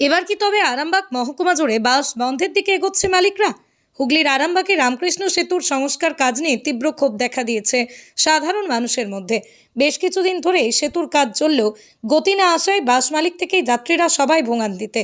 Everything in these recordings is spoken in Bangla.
এবার কি তবে আরামবাগ মহকুমা জুড়ে বাস বন্ধের দিকে এগোচ্ছে মালিকরা? হুগলির আরামবাগে রামকৃষ্ণ সেতুর সংস্কার কাজ নিয়ে তীব্র ক্ষোভ দেখা দিয়েছে সাধারণ মানুষের মধ্যে। বেশ কিছুদিন ধরে সেতুর কাজ চললেও গতি না আসায় বাস মালিক থেকেই যাত্রীরা সবাই ভোগান্তিতে।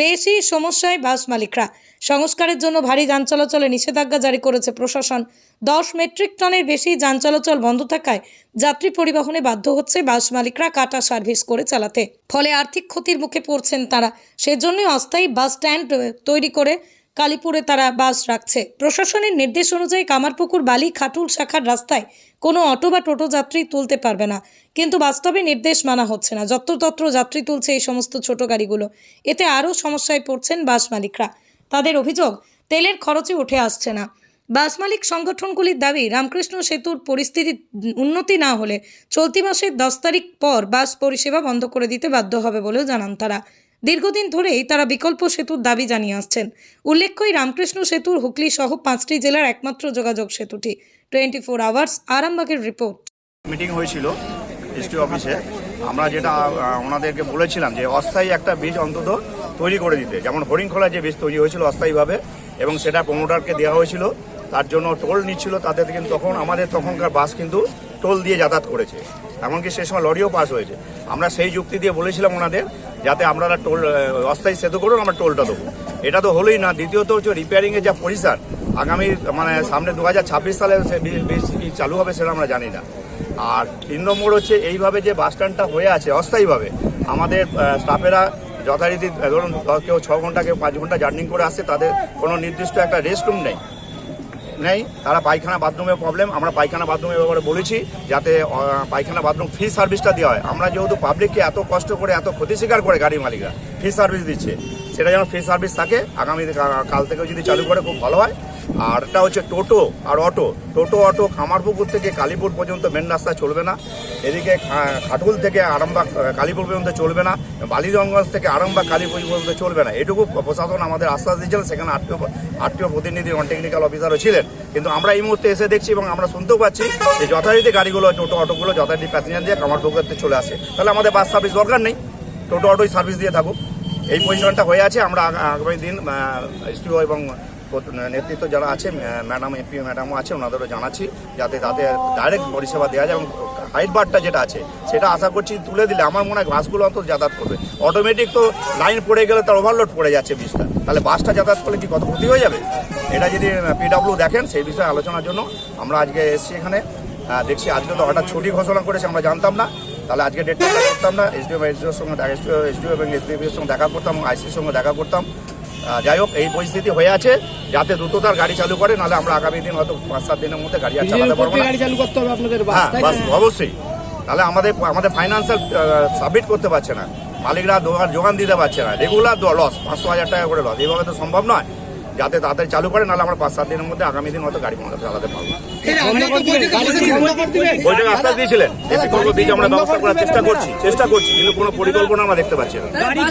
বেশি সমস্যায় বাস মালিকরা। সংস্কারের জন্য ভারী যান চলাচলে নিষেধাজ্ঞা জারি করেছে প্রশাসন। দশ মেট্রিক টনের বেশি যান চলাচল বন্ধ থাকায় যাত্রী পরিবহনে বাধ্য হচ্ছে বাস মালিকরা কাটা সার্ভিস করে চালাতে। ফলে আর্থিক ক্ষতির মুখে পড়ছেন তারা। সেজন্য অস্থায়ী বাস স্ট্যান্ড তৈরি করে কালীপুরে তারা বাস রাখছে। প্রশাসনের নির্দেশ অনুযায়ী কামারপুকুর, বালি, খাটুল শাখার রাস্তায় কোনো অটো বা টোটো যাত্রী তুলতে পারবে না। কিন্তু বাস্তবে নির্দেশ মানা হচ্ছে না। যত্রতত্র যাত্রী তুলছে এই সমস্ত ছোট গাড়িগুলো। এতে আরও সমস্যায় পড়ছেন বাস মালিকরা। তাদের অভিযোগ, তেলের খরচে উঠে আসছে না। বাস মালিক সংগঠনগুলির দাবি, রামকৃষ্ণ সেতুর পরিস্থিতি উন্নতি না হলে চলতি মাসের দশ তারিখ পর বাস পরিষেবা বন্ধ করে দিতে বাধ্য হবে বলেও জানান তারা। দীর্ঘদিন ধরেই তারা বিকল্প সেতুর দাবি জানিয়ে আসছেন। উল্লেখ্যই, রামকৃষ্ণ সেতুর হুগলি সহ পাঁচটি জেলার একমাত্র যোগাযোগ সেতুটি। টোয়েন্টি ফোর আওয়ার্স, আরামবাগের রিপোর্ট। মিটিং হয়েছিল এসটি অফিসে। আমরা যেটা ওনাদেরকে বলেছিলাম যে অস্থায়ী একটা বীজ অন্তত তৈরি করে দিতে। যেমন হরিণখোলা যে বীজ তৈরি হয়েছিল অস্থায়ীভাবে এবং সেটা প্রমোটারকে দেওয়া হয়েছিল। তার জন্য টোল নিচ্ছিল, তাদের কিন্তু তখন, আমাদের তখনকার বাস কিন্তু টোল দিয়ে যাতায়াত করেছে। এমনকি সে সময় লরিও পাস হয়েছে। আমরা সেই যুক্তি দিয়ে বলেছিলাম ওনাদের, যাতে আপনারা টোল অস্থায়ী সেতু করুন, আমরা টোলটা দেবো। এটা তো হলোই না। দ্বিতীয়ত হচ্ছে রিপেয়ারিংয়ের যা পরিসার আগামী মানে সামনে দু হাজার ছাব্বিশ সালে চালু হবে সেটা আমরা জানি না। আর তিন নম্বর হচ্ছে এইভাবে যে বাস স্ট্যান্ডটা হয়ে আছে অস্থায়ীভাবে, আমাদের স্টাফেরা যথারীতি, ধরুন, কেউ ছ ঘণ্টা, কেউ পাঁচ ঘণ্টা জার্নি করে আসছে, তাদের কোনো নির্দিষ্ট একটা রেস্ট রুম নেই। নেই। তারা পায়খানা বাথরুমের প্রবলেম আমরা পায়খানা বাথরুমের ব্যাপারে বলেছি, যাতে পায়খানা বাথরুম ফ্রি সার্ভিসটা দেওয়া হয়। আমরা যেহেতু পাবলিককে এত কষ্ট করে, এত ক্ষতি স্বীকার করে গাড়ি মালিকরা ফ্রি সার্ভিস দিচ্ছে। সেটা যেন ফ্রি সার্ভিস থাকে, আগামী কাল থেকেও যদি চালু করে খুব ভালো হয়। আর এটা হচ্ছে টোটো আর অটো। টোটো, অটো, খামারপুকুর থেকে কালীপুর পর্যন্ত মেন রাস্তা চলবে না। এদিকে খাটুল থেকে আরামবাগ কালীপুর পর্যন্ত চলবে না। বালিগঞ্জ থেকে আরামবাগ, কালীপুর পর্যন্ত চলবে না। এটুকু প্রশাসন আমাদের আশ্বাস দিয়েছিলেন সেখানে আটটিও আটটিও প্রতিনিধি নন টেকনিক্যাল অফিসারও ছিলেন। কিন্তু আমরা এই মুহূর্তে এসে দেখছি এবং আমরা শুনতেও পাচ্ছি যে যথারীতি গাড়িগুলো, টোটো, অটোগুলো যথারীতি প্যাসেঞ্জার দিয়ে কামারপুকুরতে চলে আসে। তাহলে আমাদের বাস সার্ভিস দরকার নেই। টোটো, অটোই সার্ভিস দিয়ে থাকুক। এই পজিশনটা হয়ে আছে। আমরা আগামী দিন এসটিও এবং নেতৃত্ব যারা আছে ম্যাডাম, এমপি ম্যাডামও আছে, ওনাদেরও জানাচ্ছি যাতে তাদের ডাইরেক্ট পরিষেবা দেওয়া যায় এবং হাইট বারটা যেটা আছে, সেটা আশা করছি তুলে দিলে আমার মনে হয় বাসগুলো অন্তত যাতায়াত করবে। অটোমেটিক তো লাইন পড়ে গেলে তার ওভারলোড পড়ে যাচ্ছে বিষটা তাহলে বাসটা যাতায়াত করলে কি কত ক্ষতি হয়ে যাবে? এটা যদি পিডাব্লিউ দেখেন, সেই বিষয়ে আলোচনার জন্য আমরা আজকে এসেছি এখানে। দেখছি আজকে তো হঠাৎ ছুটি ঘোষণা করেছে, আমরা জানতাম না। তাহলে আজকে ডেটটা করতাম না এসডিও এসডিওর সঙ্গে এসডিও এসডিও এবং এসডিপির সঙ্গে দেখা করতাম আইসির সঙ্গে দেখা করতাম। যাই হোক এই পরিস্থিতি হয়ে আছে। যাতে দ্রুততার গাড়ি চালু করে নাহলে আমরা আগামী দিন হয়তো পাঁচ সাত দিনের মধ্যে গাড়ি আর চালাতে পারব না। গাড়ি চালু করতে হবে আপনাদের বাস হ্যাঁ বাস অবশ্যই। তাহলে আমাদের আমাদের ফাইন্যান্সিয়াল সাবমিট করতে পারছে না। মালিকরা দোকান যোগান দিতে পারছে না। রেগুলার লস পাঁচশো হাজার টাকা করে লস এইভাবে তো সম্ভব নয়। যাতে তাদের চালু করে নাহলে আমরা পাঁচ সাত দিনের মধ্যে আগামী দিন হয়তো গাড়ি আমরা চালাতে পারব। বৈঠকে আশ্বাস দিয়েছিলেন। বীজ আমরা ব্যবস্থা করার চেষ্টা করছি চেষ্টা করছি কিন্তু কোনো পরিকল্পনা আমরা দেখতে পাচ্ছি না। মানে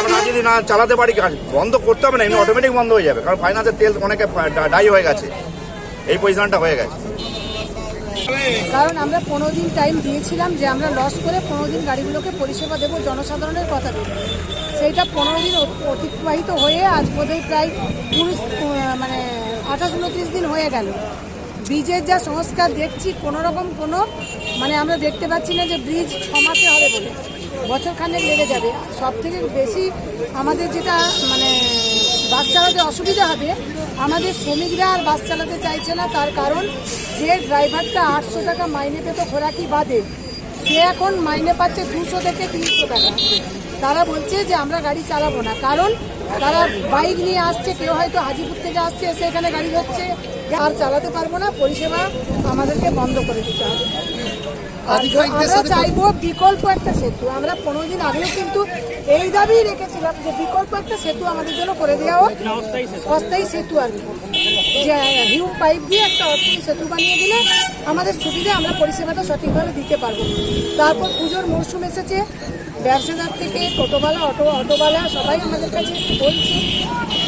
আমরা যদি না চালাতে পারি বন্ধ করতে হবে না এমনি অটোমেটিক বন্ধ হয়ে যাবে কারণ ফাইন্যান্সের তেল অনেকে ডাই হয়ে গেছে। এই পজিশনটা হয়ে গেছে। কারণ আমরা পনেরো দিন টাইম দিয়েছিলাম যে আমরা লস করে পনেরো দিন গাড়িগুলোকে পরিষেবা দেবো, জনসাধারণের কথা ভেবে সেইটা পনেরো দিন অতিবাহিত হয়ে আজ বোধহয় প্রায় উনিশ মানে আঠাশ, উনত্রিশ দিন হয়ে গেল। ব্রিজের যা সংস্কার দেখছি, কোনো রকম কোনো মানে আমরা দেখতে পাচ্ছি না যে ব্রিজ ছ মাসে হবে বলে। বছর খানেক লেগে যাবে। সব থেকে বেশি আমাদের যেটা মানে বাস চালাতে অসুবিধা হবে, আমাদের শ্রমিকরা আর বাস চালাতে চাইছে না, তার কারণ যে ড্রাইভারটা আটশো টাকা মাইনে পেত খোরাকি বাদে, সে এখন মাইনে পাচ্ছে দুশো থেকে তিনশো টাকা। তারা বলছে যে আমরা গাড়ি চালাবো না, কারণ তারা বাইক নিয়ে আসছে, কেউ হয়তো হাজিপুর থেকে আসছে, এসে এখানে গাড়ি হচ্ছে আর চালাতে পারব না, পরিষেবা আমাদেরকে বন্ধ করে দিতে হবে। আর আমরা চাইব বিকল্প একটা সেতু। আমরা পনেরো দিন আগেও কিন্তু এই দাবি রেখেছিলাম যে বিকল্প একটা সেতু আমাদের জন্য করে দেওয়া হোক। অস্থায়ী সেতু আর কি। যে হিউম পাইপ দিয়ে একটা অস্থায়ী সেতু বানিয়ে দিলে আমাদের সুবিধে আমরা পরিষেবাটা সঠিকভাবে দিতে পারব। তারপর পুজোর মরশুম এসেছে। ব্যবসাদার থেকে টোটোওয়ালা অটো অটোওয়ালা সবাই আমাদের কাছে বলছে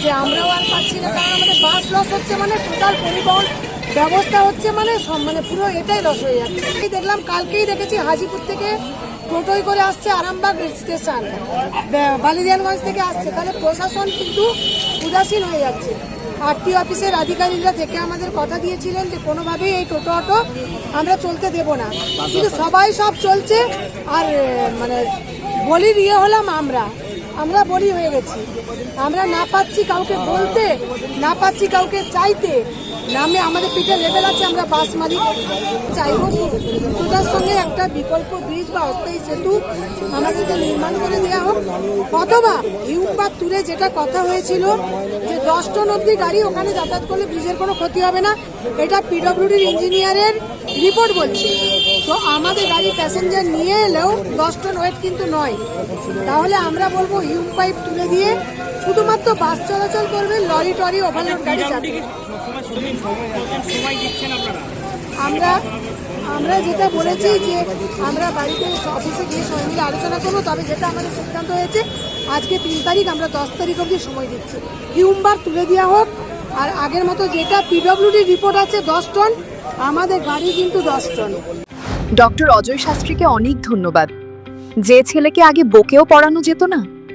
যে আমরাও আর পাচ্ছি না কারণ আমাদের বাস লস হচ্ছে মানে টোটাল পরিবহন ব্যবস্থা হচ্ছে মানে মানে পুরো এটাই লস হয়ে যাচ্ছে। দেখলাম, কালকেই দেখেছি হাজিপুর থেকে টোটোয় করে আসছে আরামবাগ স্টেশন। বালিদিয়ানগঞ্জ থেকে আসছে। তাহলে প্রশাসন কিন্তু উদাসীন হয়ে যাচ্ছে। আরটি অফিসের আধিকারিকরা থেকে আমাদের কথা দিয়েছিলেন যে কোনোভাবেই এই টোটো অটো আমরা চলতে দেব না। কিন্তু সবাই সব চলছে আর মানে বলির ইয়ে হলাম আমরা। আমরা বলি হয়ে গেছি। আমরা না পাচ্ছি কাউকে বলতে, না পাচ্ছি কাউকে চাইতে। নামে আমাদের পিঠে লেভেল আছে, আমরা বাস মালিক। চাইব দুটার সঙ্গে একটা বিকল্প ব্রিজ বা অস্থায়ী সেতু আমাদেরকে নির্মাণ করে দেওয়া হোক। অথবা হিউমবাদ তুলে যেটা কথা হয়েছিল যে দশ টন অবধি গাড়ি ওখানে যাতায়াত করলে ব্রিজের কোনো ক্ষতি হবে না। এটা পিডব্লিউডির ইঞ্জিনিয়ারের রিপোর্ট বলছে। তো আমাদের গাড়ি প্যাসেঞ্জার নিয়ে এলেও দশ টন ওয়েট কিন্তু নয়। তাহলে আমরা বলব হিউম পাইপ তুলে দিয়ে শুধুমাত্র বাস চলাচল করবে লরি টরি ওভারলোড গাড়ি যাবে। সময় দিচ্ছেন আপনারা। আমরা আমরা যেটা বলেছি যে আমরা বাড়িতে অফিসে গিয়ে সবাই মিলে আলোচনা করব তবে যেটা আমাদের সিদ্ধান্ত হয়েছে আজকে তিন তারিখ আমরা দশ তারিখ অবধি সময় দিচ্ছি। হিউমবার তুলে দেওয়া হোক আর আগের মতো যেটা পিডব্লিউডি রিপোর্ট আছে দশ টন আমাদের গাড়ি কিন্তু দশ টন। ডক্টর অজয় শাস্ত্রীকে অনেক ধন্যবাদ। যে ছেলেকে আগে বকেও পড়ানো যেত না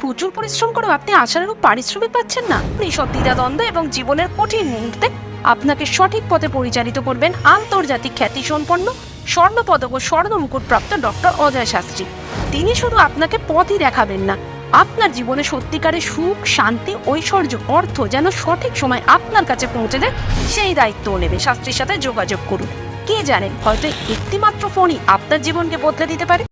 প্রচুর পরিশ্রম করেও আপনি আশানুরূপ পারিশ্রমিক পাচ্ছেন না। এইসব দ্বিধাদ্বন্দ্ব এবং জীবনের কঠিন মুহূর্তে আপনাকে সঠিক পথে পরিচালিত করবেন আন্তর্জাতিক খ্যাতি সম্পন্ন স্বর্ণপদক ও স্বর্ণ মুকুট প্রাপ্ত ডক্টর অজয় শাস্ত্রী। তিনি শুধু আপনাকে পথই দেখাবেন না, আপনার জীবনে সত্যিকারের সুখ, শান্তি, ঐশ্বর্য, অর্থ যেন সঠিক সময় আপনার কাছে পৌঁছে দেয়, সেই দায়িত্বও নেবে। শাস্ত্রীর সাথে যোগাযোগ করুন। কে জানেন হয়তো একটিমাত্র ফোনই আপনার জীবনকে বদলে দিতে পারে।